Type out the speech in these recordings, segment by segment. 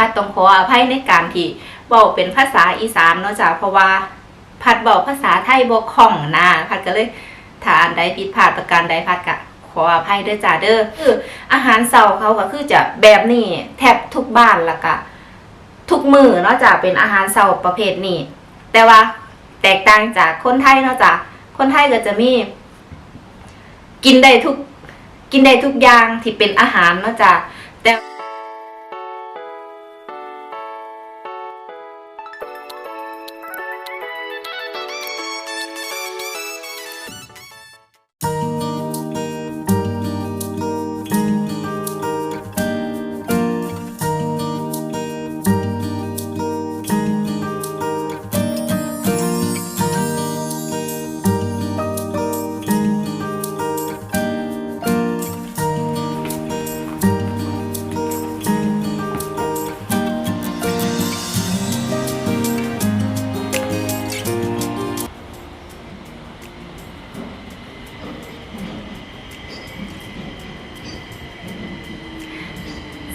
พัดต้องขออภัยในการที่เว้าเป็นภาษาอีสานเนาะจ้ะเพราะว่าพัดเว้าภาษาไทยบ่คล่องนะพัดก็เลยถ้าอันใดผิดพลาดประการใดพัดก็ขออภัยเด้อจ้าเด้อคืออาหารเช้าเขาก็คือจะแบบนี้แทบทุกบ้านละก็ทุกมือเนาะจ้ะเป็นอาหารเช้าประเภทนี้ แต่ว่าแตกต่างจากคนไทยเนาะจ้ะคนไทยก็จะมี กินได้ทุก กินได้ทุกอย่างที่เป็นอาหารเนาะจ้ะแต่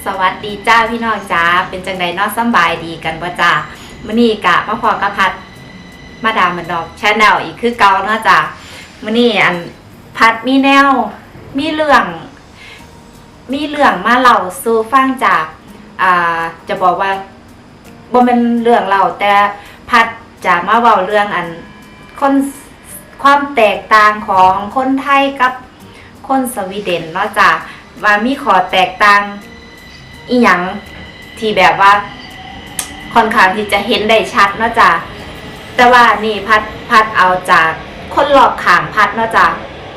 สวัสดีจ้าพี่น้องจ้าเป็นจังใดนอสบายดีกันบ่จ้ามื้อนี้กะมาพอกระพัดมาดามมันดอกชแนลอีกคือเก่าเนาะจ้ามื้อนี้อันพัดมีแนวมีเรื่อง มีเรื่องมาเล่าสู่ฟังจากอ่าจะบอกว่าบ่แม่นเรื่องเล่าแต่พัดจะมาเว้าเรื่องอันคนความแตกต่างของคนไทยกับคนสวีเดนเนาะจ้าว่ามีข้อแตกต่าง อีหยังที่แบบว่า ค่อนข้างที่จะเห็นได้ชัดเนาะจ้ะแต่ว่านี่พัดพัดเอาจากคนรอบข้างพัดเนาะจ้ะ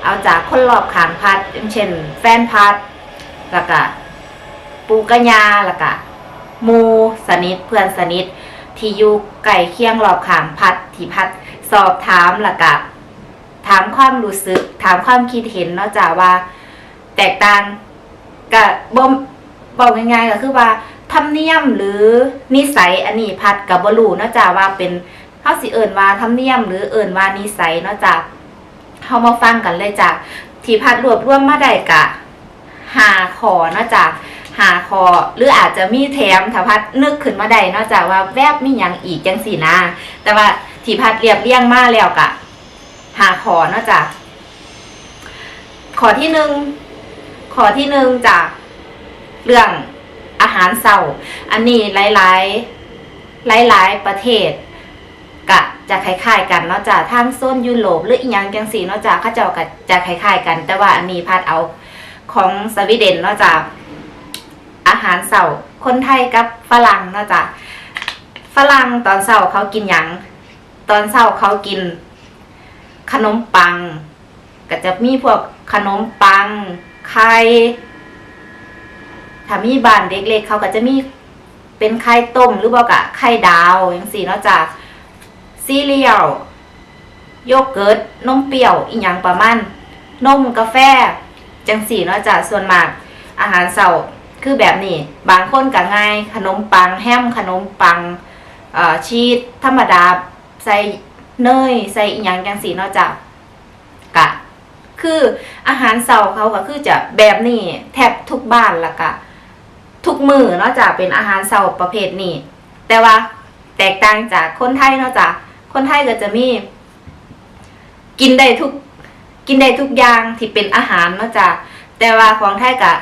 เอาจากคนรอบข้างพัดเช่น แฟนพัดแล้วก็ปูกระยาแล้วก็มูสนิทเพื่อนสนิท ที่อยู่ใกล้เคียงรอบข้างพัดที่พัดสอบถามแล้วก็ถามความรู้สึก ถามความคิดเห็นเนาะจ้ะว่า แตกต่างกับบ่ม บอกง่ายๆก็คือว่าธรรมเนียมหรือนิสัยอันนี้พัดกับบรูเนาะจ้ะว่าเป็นเฮาสิเอิ้นว่าธรรมเนียม หรือเอิ้นว่านิสัยเนาะจ้ะเฮามาฟังกันเลยจ้ะที่พัดรวบรวมมาได้กะหาขอเนาะจ้ะหาคอหรืออาจจะมีแถมถ้าพัดนึกขึ้นมาได้เนาะจ้ะว่าแวบมียังอีกจังสี่นะแต่ว่าที่พัดเรียบเรียงมาแล้วกะหาขอเนาะจ้ะขอที่หนึ่งขอที่หนึ่งจ้ะ เรื่องอาหารเศร้า อันนี้หลายๆ หลายๆ ประเทศกะจะคล้ายๆกันเนาะจ้ะทางโซนยุโรปหรืออีกอย่างจังสีเนาะจ้ะเขาเจ้าก็จะคล้ายๆกัน แต่ว่าอันนี้พัดเอาของสวีเดนเนาะจ้ะอาหารเศร้าคนไทยกับฝรั่งเนาะจ้ะฝรั่งตอนเศร้าเขากินหยังตอนเศร้าเขากิน ขนมปัง ก็จะมีพวกขนมปังไข่ ถ้ามีบ้านเด็กเล็กเขาก็จะมีเป็นไข่ต้มหรือบอกะไข่ดาวอย่างสี่นาะจากซีเรียลโยเกิร์ตนมเปรี้ยวอีกอย่างประมาณนมกาแฟ จังสี่นาะจากส่วนมากอาหารเสาร์คือแบบนี้ บางคนก็ง่าย ขนมปังแฮมขนมปังชีสธรรมดาใส่เนยใส่อีกอย่างจังสี่นาะจากกะ คืออาหารเสาร์เขาก็คือจะแบบนี้แทบทุกบ้านละกะ ทุกมือเนาะจากเป็นอาหารเสาร์ประเภทนี้ แต่ว่าแตกต่างจากคนไทยเนาะจากคนไทยก็จะมี กินได้ทุก กินได้ทุกอย่างที่เป็นอาหารเนาะจากแต่ว่าของไทยกะ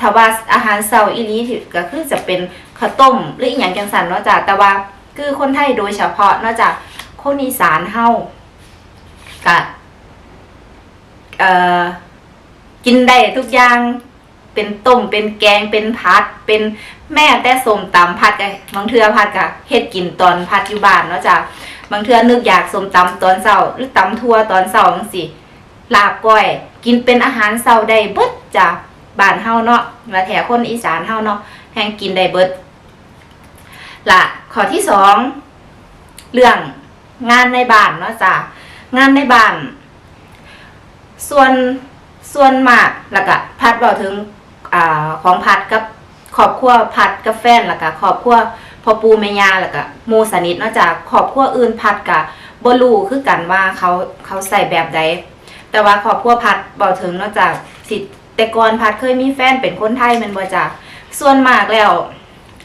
ถ้าว่าอาหารเสาร์อีนี้ก็คือจะเป็นข้าวต้ม หรืออีกอย่างจังสันเนาะจากแต่ว่าคือคนไทยโดยเฉพาะเนาะจากคนอีสานเฮากะเอ่อกินได้ทุกอย่าง เป็นต้มเป็นแกงเป็นพัด เป็นแม่แต่สมตำพัดกับบางเทือพัดกะเฮ็ดกินตอนพัดอยู่บ้านเนาะจ้ะบางเทือนึกอยากสมตำตอนเช้าหรือตำทั่วตอนเช้าจังซี่ลาบก้อย กินเป็นอาหารเช้าได้เบิดจ้ะบ้านเฮาเนาะมาแถวคนอีสานเฮาเนาะแฮงกินได้เบิดละข้อที่สองเรื่องงานในบ้านเนาะจ้ะงานในบ้าน ส่วนส่วนมากแล้วก็พัดบอกถึง อาของพัดกับครอบครัวพัดกับแฟนแล้วก็ครอบครัวพ่อปูแม่ย่าแล้วก็หมู่สนิทนอกจากครอบครัวอื่นพัดกับบ่รู้คือกันว่าเขาเขาใส่แบบใดแต่ว่าครอบครัวพัดบอกถึงนอกจากสิแต่ก่อนพัดเคยมีแฟนเป็นคนไทยมันบ่จ้ะส่วนมากแล้ว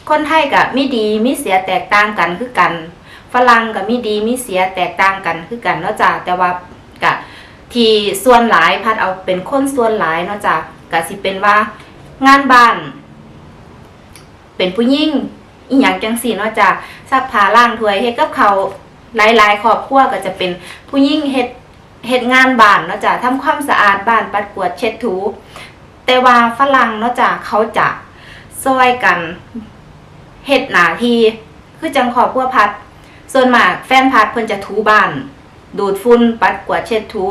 คนไทยก็มีดีมีเสียแตกต่างกันคือกัน ฝรั่งก็มีดีมีเสียแตกต่างกันคือกันนาะจ้ะแต่ว่าก็ที่ส่วนหลายพัดเอาเป็นคนส่วนหลายนาะจ้ะก็สิเป็นว่า งานบ้าน เป็นผู้หญิงอีหยังจังสี่เนาะจ้ะซักผ้าล้างถ้วยเฮ็ดกับเขาหลายๆครอบครัวก็จะเป็นผู้หญิงเฮ็ดเฮ็ดงานบ้านเนาะจ้ะทำความสะอาดบ้านปัดกวาดเช็ดถู แต่ว่าฝรั่งเนาะจ้ะเขาจะซอยกันเฮ็ดหน้าที่คือจังครอบครัวพัด ส่วนมากแฟนพัดเพิ่นจะถูบ้าน ดูดฝุ่นปัดกวาดเช็ดถู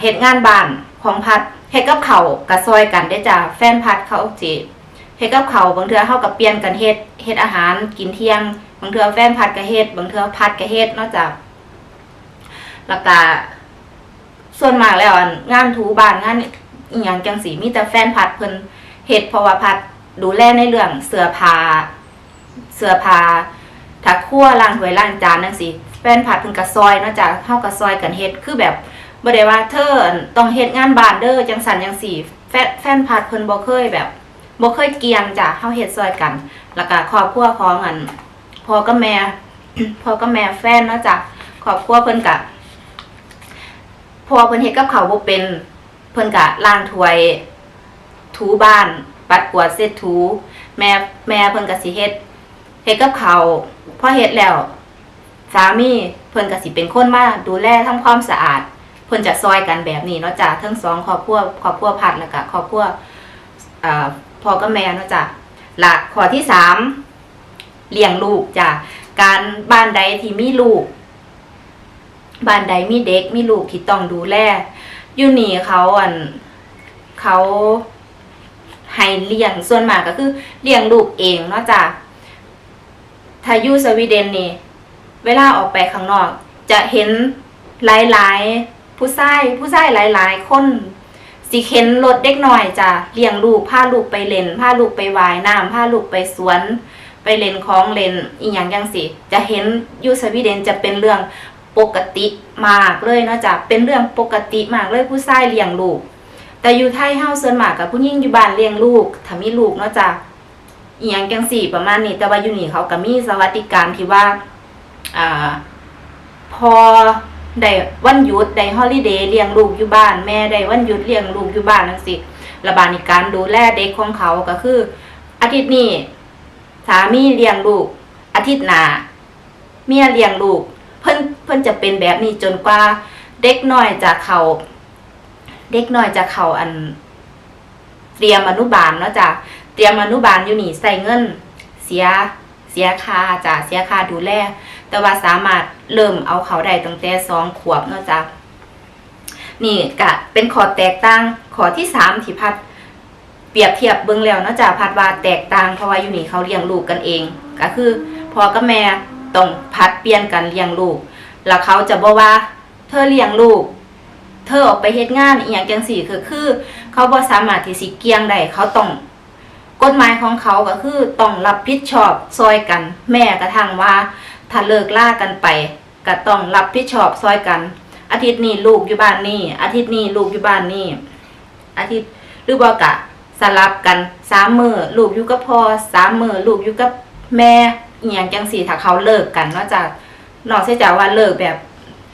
เฮ็ดงานบ้าน ของพัดเฮ็ดกับเขากับซอยกันได้จ้ะแฟนพัดเขาสิเฮ็ดกับเขาบางเทื่อเฮากับเปลี่ยนกันเฮ็ดเฮ็ดอาหารกินเที่ยง บางเทื่อแฟนพัดก็เฮ็ดบางเทื่อพัดก็เฮ็ดนาะจ้ะแล้วก็ส่วนมากแล้วอันงานถูบ้านงานอีหยังจังสีมีแต่แฟนพัดเพิ่นเฮ็ดเพราะว่าพัดดูแลในเรื่องเสื้อผ้าเสื้อผ้าถ้าครั่วล้างถ้วยล้างจานจังซี่แฟนผัดเพิ่นก็ซอยนาะจ้ะเฮาก็ซอยกันเฮ็ดคือแบบ บ่ได้ว่าเธอต้องเฮ็ดงานบ้านเด้อจังสันจังซี่แฟนแฟนผัดเพิ่นบ่เคยแบบบ่เคยเกียงจ้ะเฮาเฮ็ดซอยกัน แล้วก็ครอบครัวของอันพ่อกับแม่พ่อกับแม่แฟนเนาะจ้ะครอบครัวเพิ่นก็พอเพิ่นเฮ็ดกับเขาบ่เป็นเพิ่นก็ล้างถ้วยถูบ้าน ปัดกวาดเช็ดถู แม่แม่เพิ่นก็สิเฮ็ดเฮ็ดกับเขาพอเฮ็ดแล้วสามีเพิ่นก็สิเป็นคนมาดูแลทำความสะอาด พิ่นจะซอยกันแบบนี้เนาะจ้ะทั้งสองครอบครัวครอบครัวพัดแล้วก็ครอบครัวพ่อกับแม่เนาะจ้ะหลักข้อที่สามเลี้ยงลูกจ้ะการบ้านใดที่มีลูก บ้านใดมีเด็กมีลูกที่ต้องดูแลอยู่นี่เขาอันเขาให้เลี้ยงส่วนมากก็คือเลี้ยงลูกเองเนาะจ้ะถ้าอยู่สวีเดนนี่ เวลาออกไปข้างนอก จะเห็นหลายๆ ผู้ชายผู้ชายหลาย ๆ คนสิเข็นรถเด็กหน่อยจ้ะเลี้ยงลูกพาลูกไปเล่นพาลูกไปวายน้ำพาลูกไปสวน ไปเล่นของเล่นอีหยังจังสิจะเห็นยูสวีเดนจะเป็นเรื่องปกติมากเลยเนาะจ้ะเป็นเรื่องปกติมากเลยผู้ชายเลี้ยงลูก แต่อยู่ไทยเฮาส่วนมากกับผู้หญิงอยู่บ้านเลี้ยงลูกถ้ามีลูกเนาะจ้ะอีหยังจังสี่ประมาณนี้แต่ว่าอยู่นี่เขาก็มีสวัสดิการที่ว่าอ่าพอ ได้วันหยุดได้ฮอลิเดย์เลี้ยงลูกอยู่บ้าน แม่ได้วันหยุดเลี้ยงลูกอยู่บ้านจังซี่ระบาดในการดูแลเด็กของเขาก็คือ อาทิตย์นี้สามีเลี้ยงลูก อาทิตย์หน้าเมียเลี้ยงลูก เพิ่นเพิ่นจะเป็นแบบนี้จนกว่าเด็กน้อยจะเขาเด็กน้อยจะเขาอัน เตรียมอนุบาลเนาะจ้ะเตรียมอนุบาลอยู่นี่ใส่เงิน เสียเสียค่าจ้ะเสียค่าดูแล แต่ว่าสามารถเริ่มเอาเขาได้ตั้งแต่สองขวบเนาะจ้ะนี่กะเป็นขอแตกต่างขอที่สามที่พัดเปรียบเทียบเบิ่งแล้วเนาะจ้ะพัดว่าแตกต่างเพราะว่าอยู่นี่เขาเลี้ยงลูกกันเอง ก็คือพ่อกับแม่ต้องพัดเปลี่ยนกันเลี้ยงลูก แล้วเขาจะบอกว่า เธอเลี้ยงลูก เธอออกไปเฮ็ดงานอีหยังจังสี่คือคือ เขาบ่สามารถที่สิเกี่ยงได้เขาต้องกฎหมายของเขาก็คือต้องรับผิดชอบซอยกัน แม่กระทั่งว่า ถ้าเลิกล่ากันไปก็ต้องรับผิดชอบซอยกัน อาทิตย์นี้ลูกอยู่บ้านนี่อาทิตย์นี้ลูกอยู่บ้านนี่อาทิตย์หรือว่ากะสลับกันสามมือลูกอยู่กับพ่อสามมือลูกอยู่กับแม่อียงจังสี่ถ้าเขาเลิกกันนอกจากนอกจากว่าเลิกแบบ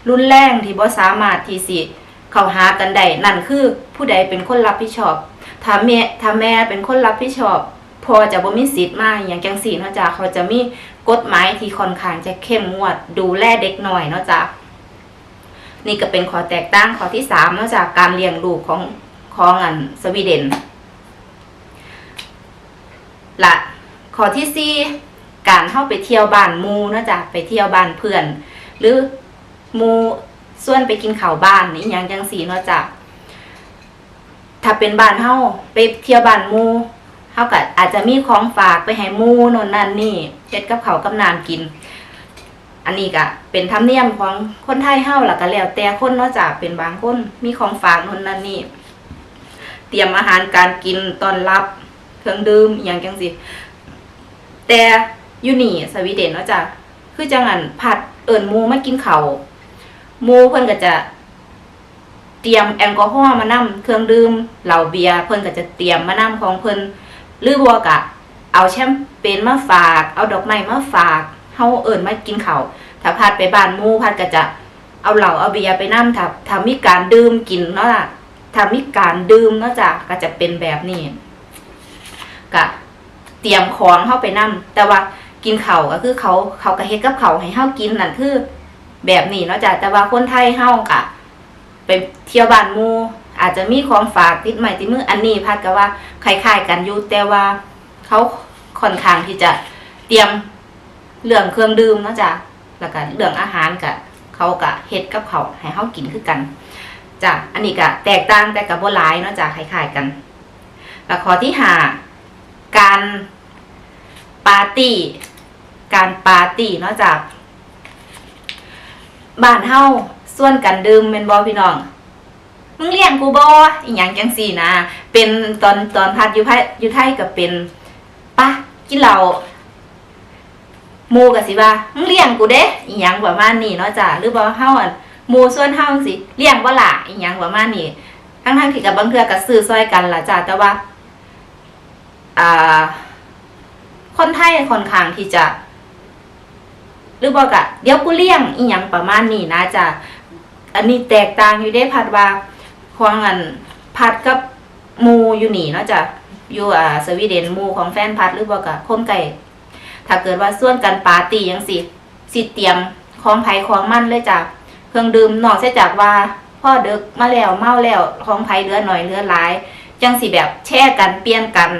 รุนแรงที่บ่สามารถที่สิเขาหากันได้นั่นคือผู้ใดเป็นคนรับผิดชอบถ้าแม่ถ้าแม่เป็นคนรับผิดชอบพอจะบ่มีสิทธิ์มาอย่างจังสี่นาะจ้ะเขาจะมี กฎหมายที่ค่อนข้างจะเข้มงวดดูแลเด็กหน่อยเนาะจ้ะนี่ก็เป็นข้อแตกต่างข้อที่สามเนาะจากการเลี้ยงลูกของของอันสวีเดนละข้อที่สี่การเข้าไปเที่ยวบ้านมูเนาะจ้ะไปเที่ยวบ้านเพื่อน หรือมูส่วนไปกินข้าวบ้านนี่ยังจังสีเนาะจ้ะถ้าเป็นบ้านเฮาไปเที่ยวบ้านมู เฮาก็อาจจะมีของฝากไปให้มูนนนั่นนี่เฮ็ดกับเขากับน้ำกิน อันนี้ก็เป็นธรรมเนียมของคนไทยเฮาล่ะก็แล้วแต่คนเนาะจ้ะเป็นบางคนมีของฝากนนนั่นนี่เตรียมอาหารการกินตอนรับเครื่องดื่มอย่างจังสิแต่ยูนี่สวีเดนเนาะจ้ะคือจังอันผัดเอิญมูมากินเขามูเพิ่นก็จะ เตรียมแอลกอฮอล์มานํเครื่องดื่มเหล้าเบียร์เพิ่นก็จะเตรียมมานํของเพิ่น หรือบัวกะ เอาแชมเปญมาฝาก เอาดอกไม้มาฝากเฮาเอิ้นมากินเข้าถ้าพัดไปบ้านมู่พัดก็จะเอาเหล้าเอาเบียร์ไปนํถ้าถ้ามีการดื่มกินเนาะล่ะถ้ามีการดื่มเนาะจ้ะก็จะเป็นแบบนี้ก็เตรียมของเฮาไปนํแต่ว่ากินเข้าก็คือเขาเขาก็เฮ็ดกับเขาให้เฮากินนั่นคือ แบบนี้เนาะจ้ะแต่ว่าคนไทยเฮาก็ไปเที่ยวบ้านมู่ อาจจะมีของฝากติดไม้ติดมืออันนี้พัดก็ว่าคล้ายๆกันอยู่แต่ว่าเขาค่อนข้างที่จะเตรียมเรื่องเครื่องดื่มเนาะจ้ะแล้วก็เรื่องอาหารก็เขาก็เฮ็ดกับเขาให้เฮากินคือกันจ้ะอันนี้ก็แตกต่างแต่ก็บ่หลายเนาะจ้ะคล้ายๆกันแล้วข้อที่หาการปาร์ตี้ การปาร์ตี้เนาะจ้ะบ้านเฮาส่วนกันดื่มแม่นบ่พี่น้อง มึงเลี้ยงกูบ่อีหยังจังซี่นะ เป็นตอนตอนพัดอยู่ไทยอยู่ไทยก็เป็นปะกินเหล้าหมู่ก็สิว่ามึงเลี้ยงกูเด้อีหยังประมาณนี้เนาะจ้ะหรือบ่เฮาอั่นหมูส่วนเฮาจังซี่เลี้ยงบ่ล่ะอีหยังประมาณนี้ทั้งๆที่กับบางเทื่อก็ซื้อซอยกันล่ะจ้ะแต่ว่าอ่าคนไทยค่อนข้างที่จะหรือบอกอะเดี๋ยวกูเลี้ยงอีหยังประมาณนี้นะจ๊ะอันนี้แตกต่างอยู่ได้พัดว่า ของอันพัดกับมูอยู่นี่เนาะจ้ะอยู่อ่าสวีเดนมูของแฟนพัดหรือบอกอะคนไก่ถ้าเกิดว่าส่วนกันปาร์ตี้ยังสิสิเตรียมของไผ่ของมั่นเลยจ้ะเครื่องดื่มนอกเสียจากว่าพ่อเด็กมาแล้วเมาแล้วของไผ่เหลือหน่อยเหลือหลาย จังสิแบบแช่กันเปลี่ยนกัน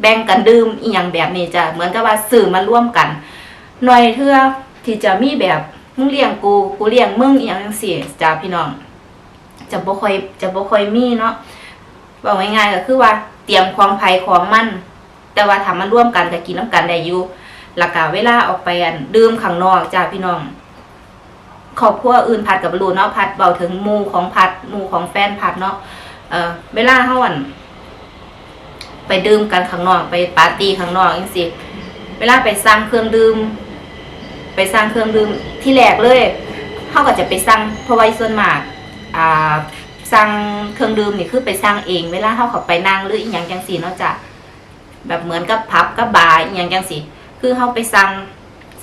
แบ่งกันดื่มอีหยังแบบนี้จ้ะเหมือนกับว่าสื่อมาร่วมกัน หน่อยเทื่อที่จะมีแบบมึงเลี้ยงกูกูเลี้ยงมึงอหย่างจังซี่จ้าพี่น้อง จะบ่ค่อยจะบ่ค่อยมีเนาะบอกง่ายๆก็คือว่าเตรียมของภัยของมัน แต่ว่าทำมันร่วมกันก็กินน้ำกันได้อยู่แล้วก็เวลาออกไปอันดื่มข้างนอกจ้าพี่น้องครอบครัวอื่นพัดกับบรูเนาะพัดเบาถึงมูของพัดมูของแฟนพัดเนาะเออเวลาเฮาอันไปดื่มกันข้างนอกไปปาร์ตี้ข้างนอกจังซี่เวลาไปสร้างเครื่องดื่ม ไปสร้างเครื่องดื่มที่แรกเลยเขาก็จะไปสั่งเพราะว่าส่วนมาก สั่งเครื่องดื่มนี่คือไปสั่งเองเวลาเขาเขาไปนั่งหรืออีหยังจังสีเนาะจ้ะแบบเหมือนกับพับกับบาร์อีหยังจังสีคือเขาไปสั่ง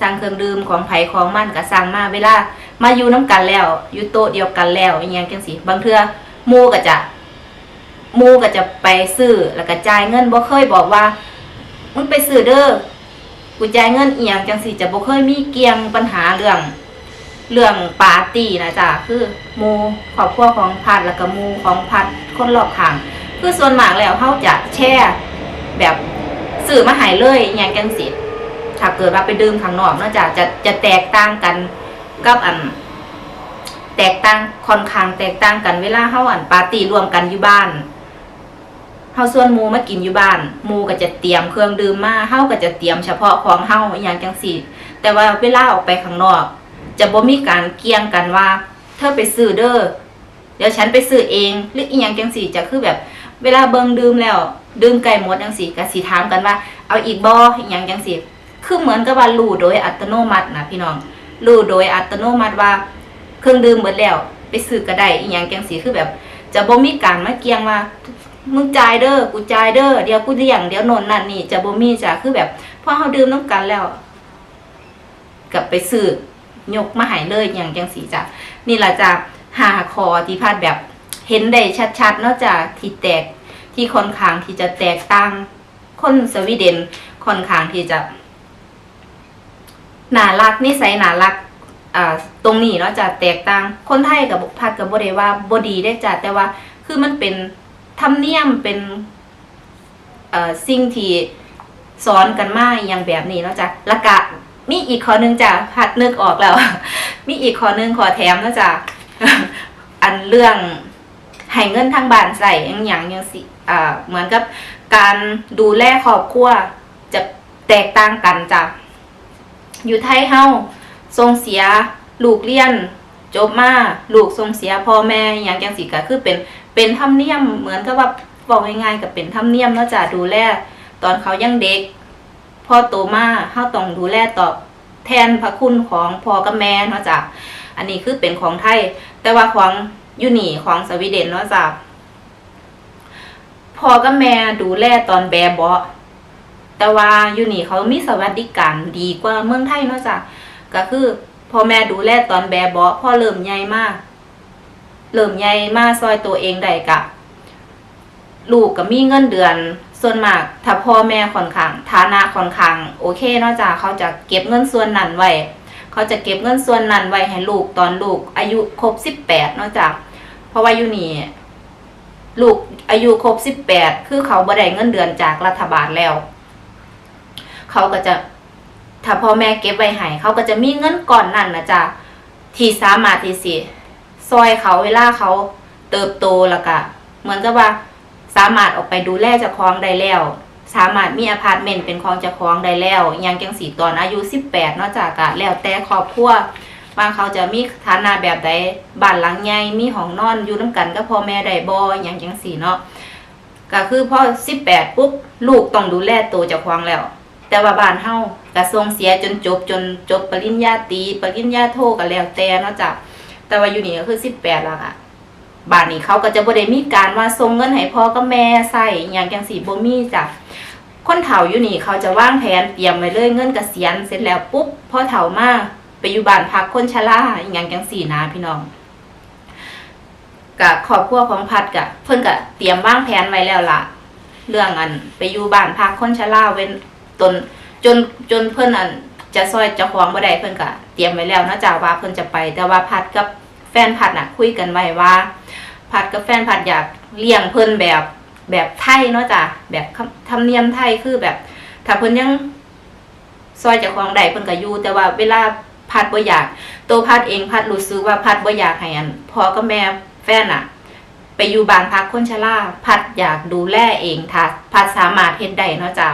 สั่งเครื่องดื่มของไผ่ของมันก็สั่งมาเวลามาอยู่น้กันแล้ว อยู่โต๊ะเดียวกันแล้วอีหยังจังสีบางเทื่อมู่ก็จะมู่ก็จะไปซื้อแล้วก็จ่ายเงินบ่เคยบอกว่ามึงไปซื้อเด้อกูจ่ายเงินเอียงจังสิจะบ่เคยมีเกียงปัญหาเรื่อง เรื่องปาร์ตี้นะจ๊ะคือมูครอบครัวของพัดแล้วก็มูของพัดคนรอบข้างคือส่วนมากแล้วเขาจะแช่แบบสื่อมาหายเลยอย่างจังสิถ้าเกิดว่าไปดื่มข้างนอกนอกจากจะจะแตกต่างกันกับอัน แตกต่างค่อนข้างแตกต่างกันเวลาเฮาอันปาร์ตี้รวมกันอยู่บ้านเฮาส่วนมูมากินอยู่บ้านมูก็จะเตรียมเครื่องดื่มมาเฮาก็จะเตรียมเฉพาะของเฮาอย่างจังสี่ แต่ว่าเวลาออกไปข้างนอก จะบ่มีการเกี่ยงกันว่า เธอไปซื้อเด้อเดี๋ยวฉันไปซื้อเองหรืออีหยังจังสี่จะคือแบบ เวลาเบิ่งดื่มแล้ว ดื่มไก่หมดจังสี่ก็สิถามกันว่า เอาอีกบ่อีหยังจังสี่คือเหมือนกับว่ารู้โดยอัตโนมัตินะพี่น้องรู้โดยอัตโนมัติว่า เครื่องดื่มหมดแล้ว ไปซื้อก็ได้อีหยังจังสี่คือแบบ จะบ่มีการมาเกี่ยงว่ามึงจ่ายเด้อกูจ่ายเด้อเดี๋ยวกูเลี้ยงเดี๋ยวโนนนั่นนี่จะบ่มีจ้ะคือแบบพอเฮาดื่มน้ำกันแล้วกลับไปซื้อ ยกมาให้เลยอย่างจังสีจ้ะนี่แหละจ้ะหาคอที่พาดแบบเห็นได้ชัดๆนอกจากที่แตกที่ค่อนข้างที่จะแตกต่างคนสวีเดนค่อนข้างที่จะน่ารักนิสัยน่ารักอ่าตรงนี้เนาะจะแตกต่างคนไทยกับพัดกับบ่ได้ว่าบ่ดีได้จ้ะแต่ว่าคือมันเป็นธรรมเนียมเป็นอ่สิ่งที่สอนกันมาอย่างแบบนี้เนาะจ้ะล้วก็ มีอีกข้อหนึงจ้ะพัดนึกออกแล้ว มีอีกข้อหนึงขอแถมนาะจ้ะอันเรื่องให้เงินทางบ้านใส่อย่างอย่างสิอ่าเหมือนกับการดูแลครอบครัวจะแตกต่างกันจ้ะอยู่ไทยเฮาทรงเสียลูกเรียน จบมาลูกทรงเสียพ่อแม่อย่างจังสิก็คือเป็นเป็นธรรมเนียมเหมือนกับว่าบอกง่ายๆกับเป็นธรรมเนียมเนาะจ้ะดูแลตอนเขายังเด็ก พ่อโตมาเฮาต้องดูแลตอบแทนพระคุณของพ่อกับแม่เนาะจ้ะอันนี้คือเป็นของไทย แต่ว่าของยูนี่ของสวีเดนเนาะจ้ะพ่อกับแม่ดูแลตอนแบบเบาแต่ว่ายูนี่เขามีสวัสดิการดีกว่าเมืองไทยเนาะจ้ะก็คือพ่อแม่ดูแลตอนแบบเบาพ่อเริ่มใหญ่มากเริ่มใหญ่มาซอยตัวเองได้กะ ลูกก็มีเงินเดือน ส่วนมากถ้าพ่อแม่ค่อนข้างฐานะค่อนข้างโอเคนาะจ้ะเขาจะเก็บเงินส่วนนั้นไว้เขาจะเก็บเงินส่วนนั้นไว้ให้ลูกตอนลูกอายุครบสิบแปดนาะจ้ะเพราะว่าอยู่นี่ลูกอายุครบสิบแปดคือเขาบ่ได้เงินเดือนจากรัฐบาลแล้ว เขาก็จะถ้าพ่อแม่เก็บไว้ให้เขาก็จะมีเงินก่อนนั่นนะจ๊ะที่สามารถที่สิซอยเขาเวลาเขาเติบโตแล้วก็เหมือนกับว่า สามารถออกไปดูแลเจ้าของได้แล้ว สามารถมีอพาร์ตเมนต์เป็นของเจ้าของได้แล้วอยังจังสีตอนอายุสิบแปดนาะจากกะแล้วแต่ครอบครัวบางเขาจะมีฐานะแบบใดบ้านหลังใหญ่มีห้องนอนอยู่น้ำกันก็พ่อแม่ได้บอย่างจังสีเนาะก็คือพอสิบแปดปุ๊บลูกต้องดูแลตัวเจ้าของแล้ว แต่ว่าบ้านเฮากระทรงเสียจนจบจนจบปริญญาตรีปริญญาโทก็แล้วแต่เนาะจ้ะแต่ว่าอยู่นี่ก็คือสิบแปดแล้วค่ะ บ้านนี้เขาก็จะบ่ได้มีการว่าส่งเงินให้พ่อกับแม่ใส่อย่างจังสีบ่มีจ้ะคนเฒ่าอยู่นี่เขาจะวางแผนเตรียมไว้เลยเงินเกษียณเสร็จแล้วปุ๊บพ่อเฒ่ามาไปอยู่บ้านพักคนชราอย่างจังสีนะพี่น้องกับครอบครัวของพัดกะเพิ่อนก็เตรียมวางแผนไว้แล้วล่ะ เรื่องอันไปอยู่บ้านพักคนชราเว้นตนจนจนเพิ่นอันจะซอยจ้าของบ่ได้เพิ่อนก็เตรียมไว้แล้วเนาะจ้ะว่าเพิ่อนจะไป แต่ว่าพัดกับ แฟนพัดน่ะ คุยกันไว้ว่าพัดกับแฟนพัดอยากเลี้ยงเพิ่นแบบแบบไทยเนาะจ้ะแบบคำธรรมเนียมไทยคือแบบ ถ้าเพิ่นยังซอยจ้าของได้เพิ่นก็อยู่แต่ว่าเวลาพัดบ่อยาก ตัวพัดเองพัดรู้สึกว่าพัดบ่อยากให้อันพอกับแม่แฟนอะไปอยู่บ้านพักคนชราพัดอยากดูแลเองถ้าพัดสามารถเฮ็ดได้เนาะจ้ะ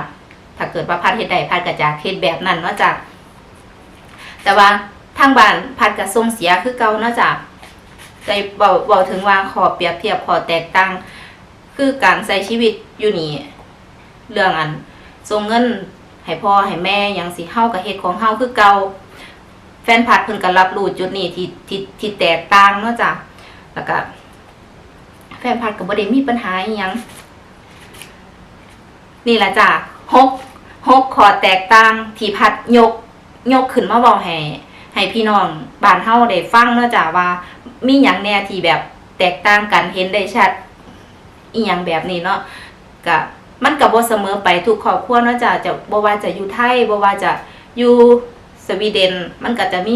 ถ้าเกิดว่าพัดเฮ็ดได้พัดก็จะเฮ็ดแบบนั้นเนาะจ้ะแต่ว่า ทางบ้านพัดก็ส่งเสียคือเก่าเนาะจ้ะใจบอกบอกถึงว่าขอเปรียบเทียบขอแตกต่าง คือการใช้ชีวิตอยู่นี่เรื่องอันส่งเงินให้พ่อให้แม่ยังสิเฮากับเฮ็ดของเฮาคือเก่าแฟนพัดเพิ่นก็รับรู้จุดนี้ที่ที่ที่แตกต่างเนาะจ้ะแล้วก็แฟนพัดก็บ่ได้มีปัญหาอีหยังนี่แหละจ้ะหกหกขอแตกต่างที่พัดยกยกขึ้นมาเว้าให้ ให้พี่น้องบ้านเฮาได้ฟังเนาะจ้ะว่า มีอย่างแน่ที่แบบแตกต่างกันเห็นได้ชัดอีหยังแบบนี้เนาะก็มันก็บ่เสมอไปทุกครอบครัวเนาะจ้ะจะบ่ว่าจะอยู่ไทยบ่ว่าจะอยู่สวีเดน มันก็จะมี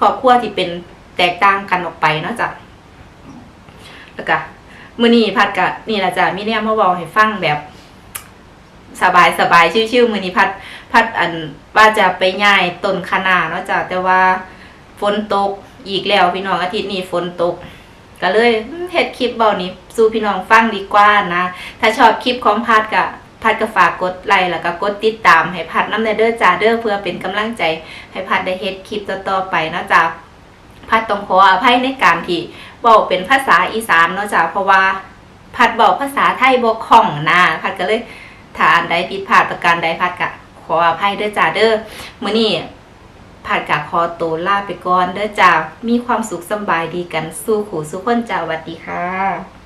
ครอบครัวที่เป็นแตกต่างกันออกไปเนาะจ้ะแล้วก็มื้อนี้พัดก็นี่ล่ะจ้ะมีแนวมาเว้าให้ฟังแบบสบายสบายชิวๆมื้อนี้พัด พัดอันว่าจะไปย้ายต้นคะน้าเนาะจ้ะแต่ว่าฝนตกอีกแล้วพี่น้องอาทิตย์นี้ฝนตก ก็เลยเฮ็ดคลิปเบานี้สู่พี่น้องฟังดีกว่านะ ถ้าชอบคลิปของพัดก็พัดก็ฝากกดไลค์แล้วก็กดติดตามให้พัดน้ำในเด้อจ้าเด้อเพื่อเป็นกำลังใจ ให้พัดได้เฮ็ดคลิปต่อๆไปเนาะจ้าพัดต้องขออภัยในการที่เว้าเป็นภาษาอีสานเนาะจ้าเพราะว่าพัดบอกภาษาไทยบ่คล่องนะพัดก็เลยถ้าอันใดผิดพลาดประการใดพัดกะ ขออภัยเด้อจ้าเด้อมื้อนี้ผัดกะคอตัวลาไปก่อนเด้อจ้ามีความสุขสบายดีกันสู้ขู่สู้คนจ้าสวัสดีค่ะ